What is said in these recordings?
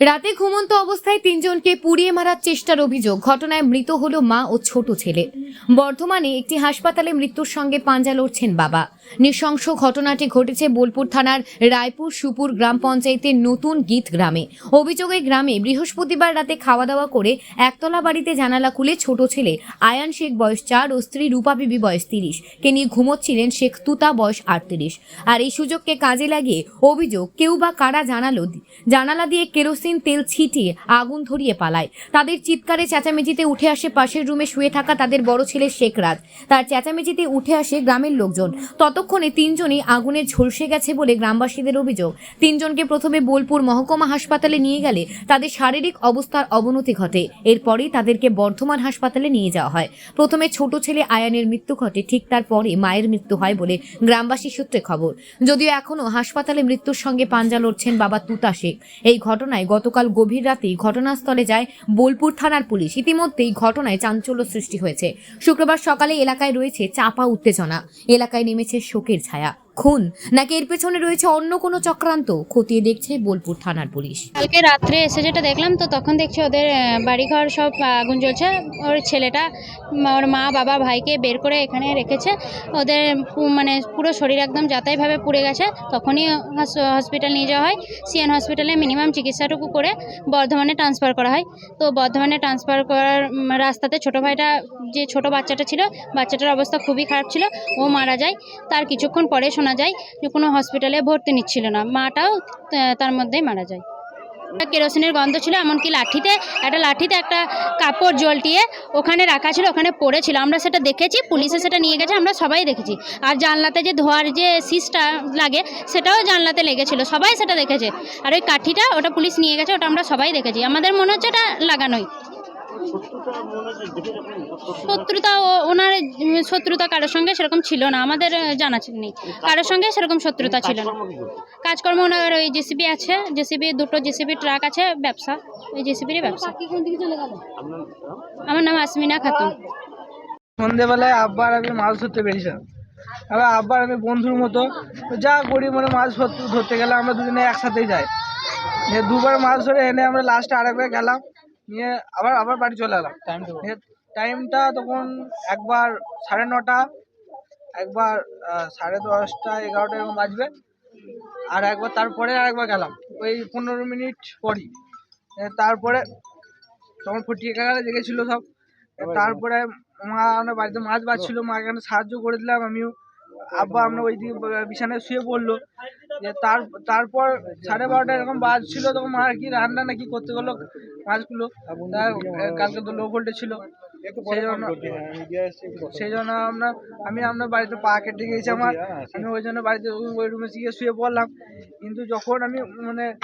রাতে ঘুমন্ত অবস্থায় তিনজনকে পুড়িয়ে মারার চেষ্টার অভিযোগ। ঘটনায় মৃত হল মা ও ছোট ছেলে। বর্ধমানে একটি হাসপাতালে মৃত্যুর সঙ্গে পাঞ্জা লড়ছেন বাবা। নৃশংস ঘটনাটি ঘটেছে বোলপুর থানার রায়পুর সুপুর গ্রাম পঞ্চায়েতের নতুন গীত গ্রামে। অভিযোগে গ্রামে বৃহস্পতিবার রাতে খাওয়া দাওয়া করে একতলা বাড়িতে জানালা খুলে ছোট ছেলে আয়ান শেখ বয়স চার ও স্ত্রী রূপা বিবি বয়স তিরিশ কে নিয়ে ঘুমোচ্ছিলেন শেখ তুতা বয়স আটত্রিশ। আর এই সুযোগকে কাজে লাগিয়ে অভিযোগ কেউ বা কারা জানালো জানালা দিয়ে কেরোসিন, তেল ছিটিয়ে আগুন ধরিয়ে পালায়। তাদের চিৎকারে চেঁচামেচিতে উঠে আসে পাশের রুমে শুয়ে থাকা তাদের বড় ছেলে শেখ রাজ তার চেঁচামেচিতে উঠে আসে গ্রামের লোকজন। ততক্ষণে তিনজনই আগুনে ঝলসে গেছে বলে গ্রামবাসীদের অভিযোগ। তিনজনকে প্রথমে বোলপুর মহকুমা হাসপাতালে নিয়ে গেলে তাদের শারীরিক অবস্থার অবনতি ঘটে। এরপরেই তাদেরকে বর্ধমান হাসপাতালে নিয়ে যাওয়া হয়। প্রথমে ছোট ছেলে আয়ানের মৃত্যু ঘটে, ঠিক তারপরে মায়ের মৃত্যু হয় বলে গ্রামবাসী সূত্রে খবর। যদিও এখনও হাসপাতালে মৃত্যুর সঙ্গে পাঞ্জা লড়ছেন বাবা তুতা শেখ এই ঘটনায় গতকাল গভীর রাতেই ঘটনাস্থলে যায় বোলপুর থানার পুলিশ। ইতিমধ্যেই ঘটনায় চাঞ্চল্য সৃষ্টি হয়েছে। শুক্রবার সকালে এলাকায় রয়েছে চাপা উত্তেজনা। এলাকায় নেমেছে শোকের ছায়া। খুন নাকি এর পেছনে রয়েছে অন্য কোনো চক্রান্ত? খতিয়ে দেখছে বোলপুর থানার পুলিশ। কালকে রাত্রে এসে যেটা দেখলাম, তো তখন দেখছি ওদের বাড়িঘর সব আগুন জ্বলছে। ওর ছেলেটা ওর মা, বাবা, ভাইকে বের করে এখানে রেখেছে। ওদের মানে পুরো শরীর একদম যাতাইভাবে পুড়ে গেছে। তখনই হসপিটাল নিয়ে যাওয়া হয়। সিএন হসপিটালে মিনিমাম চিকিৎসাটুকু করে বর্ধমানে ট্রান্সফার করা হয়। তো বর্ধমানে ট্রান্সফার করার রাস্তাতে ছোট ভাইটা, যে ছোট বাচ্চাটা ছিল, বাচ্চাটার অবস্থা খুবই খারাপ ছিল, ও মারা যায়। তার কিছুক্ষণ পরে শোনা যায় যে কোনো হসপিটালে ভর্তি নিচ্ছিল না। মাটাও তার মধ্যেই মারা যায়। কেরোসিনের গন্ধ ছিল, এমনকি লাঠিতে, একটা লাঠিতে একটা কাপড় জলটিয়ে ওখানে রাখা ছিল, ওখানে পড়েছিল। আমরা সেটা দেখেছি, পুলিশে সেটা নিয়ে গেছে, আমরা সবাই দেখেছি। আর জানলাতে যে ধোয়ার যে সিসটা লাগে, সেটাও জানলাতে লেগেছিল, সবাই সেটা দেখেছে। আর ওই কাঠিটা ওটা পুলিশ নিয়ে গেছে, ওটা আমরা সবাই দেখেছি। আমাদের মনে হচ্ছে এটা লাগানোই। শত্রুতা ও- ওনার শত্রুতা কারোর সঙ্গে সেরকম ছিল না আমাদের জানা ছিল- নেই। কারোর সঙ্গে সেরকম শত্রুতা ছিল না। কাজকর্ম ওনার ওই জেসিবি আছে জেসিবি দুটো জেসিবি ট্রাক আছে ব্যবসা। ওই জেসিবিরই ব্যবসা। আমার নাম আসমিনা খাতুন। সন্ধেবেলায় আব্বার আমি মাছ ধরতে বেরিয়েছিলাম। এবার আব্বার আমি বন্ধুর মতো যা করি মানে মাছ ধরতে ধরতে গেলে আমরা দুজনে একসাথেই যাই। দুবার মাছ ধরে এনে আমরা লাস্টে আরেকবার গেলাম। নিয়ে আবার আবার বাড়ি চলে এলাম। টাইমটা তখন একবার সাড়ে নটা একবার সাড়ে দশটা এগারোটা এরকম বাজবে। আর একবার তারপরে আর একবার গেলাম। ওই পনেরো মিনিট পরই। তারপরে তখন ফুটিয়ে কাকারা জেগেছিল সব। তারপরে মা আমরা বাড়িতে মাছ বাজছিল মা এখানে সাহায্য করে দিলাম। আমিও আব্বা আমরা ওই দিকে বিছানায় শুয়ে পড়ল। তার তারপর সাড়ে বারোটা এরকম বাজছিল তখন মা কি রান্না নাকি করতে গেলো মাছগুলো? কালকে তো লো ভোল্টে ছিল। সেই জন্য সেই জন্য আমরা আমি আপনার বাড়িতে পা কেটে গিয়েছি আমার। আমি ওই জন্য বাড়িতে ওই- রুমে গিয়ে শুয়ে পড়লাম। কিন্তু যখন আমি মানে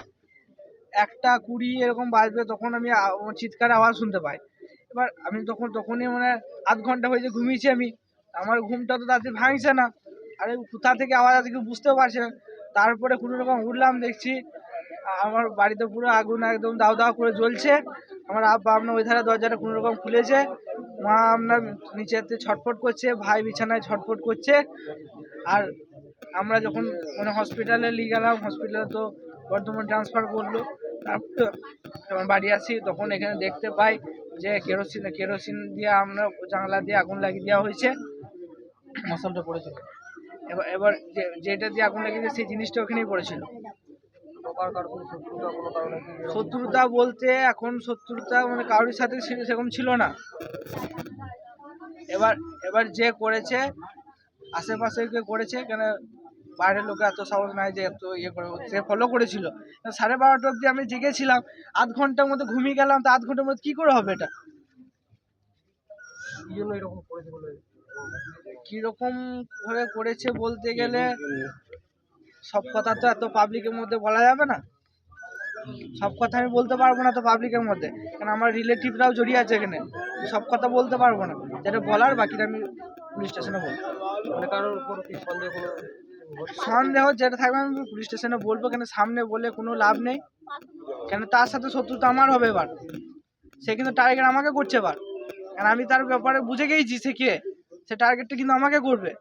একটা কুড়ি এরকম বাজবে তখন আমি চিৎকার আওয়াজ শুনতে পাই। এবার আমি তখন তখনই মানে আধ ঘণ্টা হয়েছে ঘুমিয়েছি আমি। আমার ঘুমটা তো তাতে ভাঙছে না। আরে কোথা থেকে আওয়াজ আছে কেউ বুঝতেও পারছে না। তারপরে কোনো রকম উঠলাম দেখছি আমার বাড়িতে পুরো আগুন একদম দাও দাও করে জ্বলছে। আমার আব্বা আপনার ওই ধারে দরজাটা কোনো রকম খুলেছে। মা আপনার নিচেতে ছটফট করছে, ভাই বিছানায় ছটফট করছে। আর আমরা যখন মানে হসপিটালে নিয়ে গেলাম হসপিটালে তো বর্ধমান ট্রান্সফার করল। তারপর বাড়ি আসি, তখন এখানে দেখতে পাই যে কেরোসিন কেরোসিন দিয়ে আমরা জানলা দিয়ে আগুন লাগিয়ে দেওয়া হয়েছে। মশালটা পড়েছিল। এবার এবার যেটা দিয়ে আগুন লাগিয়েছে সেই জিনিসটা ওখানেই পড়েছিল। শত্রুতা বলতে এখন শত্রুতা মানে কারোর সাথে সেরকম ছিল না। এবার এবার যে করেছে, আশেপাশে কে করেছে, কেন বাইরের লোকে এত সাহস নাই যে এত ইয়ে করে, সে ফলো করেছিল। সাড়ে বারোটা অব্দি আমি জেগেছিলাম, আধ ঘণ্টার মধ্যে ঘুমিয়ে গেলাম, তো আধ ঘণ্টার মধ্যে কি করে হবে এটা? কীরকম ভাবে করেছে বলতে গেলে সব কথা তো এত পাবলিকের মধ্যে বলা যাবে না। সব কথা আমি বলতে পারব না তো পাবলিকের মধ্যে। কারণ আমার রিলেটিভরাও জড়িয়ে আছে এখানে। সব কথা বলতে পারব না। যেটা বলার বাকিটা আমি পুলিশ স্টেশনে বলব। মানে কারোর উপর কি সন্দেহ সন্দেহ যেটা থাকবে আমি পুলিশ স্টেশনে বলব। কেন সামনে বলে কোনো লাভ নেই। কেন তার সাথে শত্রুতা আমার হবে এবার। সে কিন্তু টার্গেট আমাকে করছে এবার। কারণ আমি তার ব্যাপারে বুঝে গেছি সে কে? সে টার্গেটটা কিন্তু আমাকে করবে।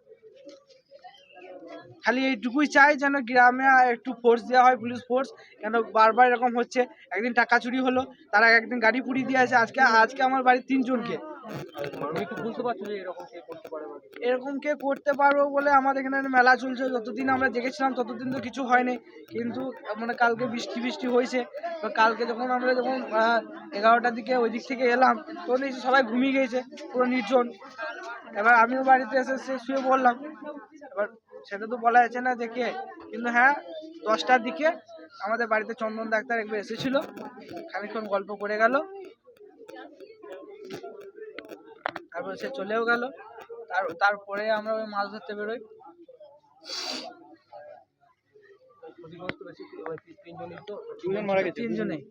খালি এইটুকুই চাই যেন গ্রামে একটু ফোর্স দেওয়া হয় পুলিশ ফোর্স কেন বারবার এরকম হচ্ছে। একদিন টাকা চুরি হলো তার আগে একদিন গাড়ি পুড়িয়ে দিয়েছে আজকে আজকে আমার বাড়ির তিনজনকে। এরকম কে করতে পারব বলে আমাদের এখানে মেলা চলছে। যতদিন আমরা জেগেছিলাম ততদিন তো কিছু হয়নি। কিন্তু মানে কালকে বৃষ্টি বৃষ্টি হয়েছে। তো কালকে যখন আমরা যখন এগারোটার দিকে ওই দিক থেকে এলাম তখন সবাই ঘুমিয়ে গিয়েছে পুরো নির্জন। এবার আমিও বাড়িতে এসে শুয়ে বললাম এবার সেটা তো বলা যাচ্ছে না যে কে কিন্তু হ্যাঁ দশটার দিকে আমাদের বাড়িতে চন্দন ডাক্তার একবার এসেছিল। খানিকক্ষণ গল্প করে গেল। তারপর সে চলেও গেল। তার তারপরে আমরা ওই মাছ ধরতে বেরোই। তিনজনেই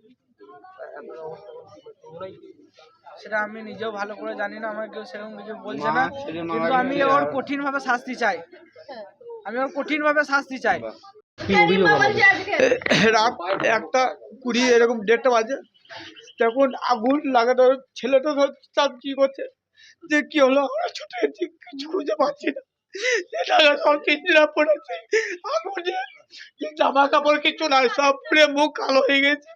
সেটা আমি নিজেও ভালো করে জানি না আমাকে কেউ সেরকম কিছু বলছে না। কিন্তু আমি ওর কঠিন ভাবে শাস্তি চাই। আমি ওর কঠিন ভাবে শাস্তি চাই। রাত একটা কুড়ি এরকম দেড়টা বাজে। তখন আগুন লাগানো ছেলেটা ধর চাপ কি করছে? যে কি হলো? আমরা ছুটে এসেছি, কিছু খুঁজে পাচ্ছি না। এটা সব পিঞ্জরা পড়েছে। আগুনে যে জামা কাপড় কিছু নাই সব পুড়ে মুখ কালো হয়ে গেছে।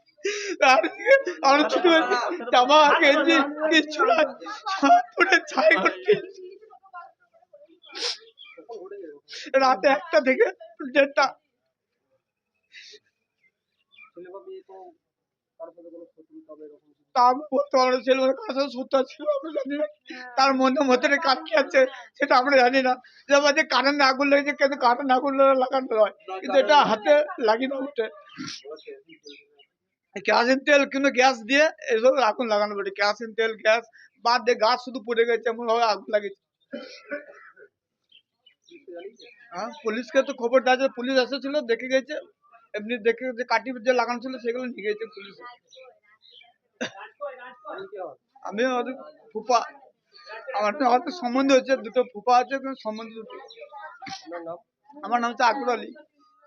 আর এদিকে আমরা জামা গেঞ্জি কিচ্ছু নাই সব ছাই করছে। রাতে একটা থেকে দেড়টা। না না। তার মধ্যে মধ্যে কাটকে আছে সেটা আমরা জানি না। যে বলছে কারেন্ট আগুন লেগেছে কিন্তু কারেন্ট আগুন লাগানো নয় কিন্তু এটা হাতে লাগিয়ে না উঠে কেরাসিন তেল কিন্তু গ্যাস দিয়ে এসব আগুন লাগানো বটে। কেরাসিন তেল গ্যাস বাদ দিয়ে গাছ শুধু পড়ে গেছে এমন ভাবে আগুন লাগিয়েছে। হ্যাঁ পুলিশকে তো খবর দেওয়া পুলিশ এসেছিল দেখে গেছে এমনি দেখে যে কাটি যে লাগানো ছিল সেগুলো নিয়ে গেছে পুলিশ। আমি ওদের ফুপা আমার তো আমার তো সম্বন্ধ হচ্ছে দুটো ফুপা আছে সম্বন্ধ দুটো। আমার নাম হচ্ছে আকবর আলী।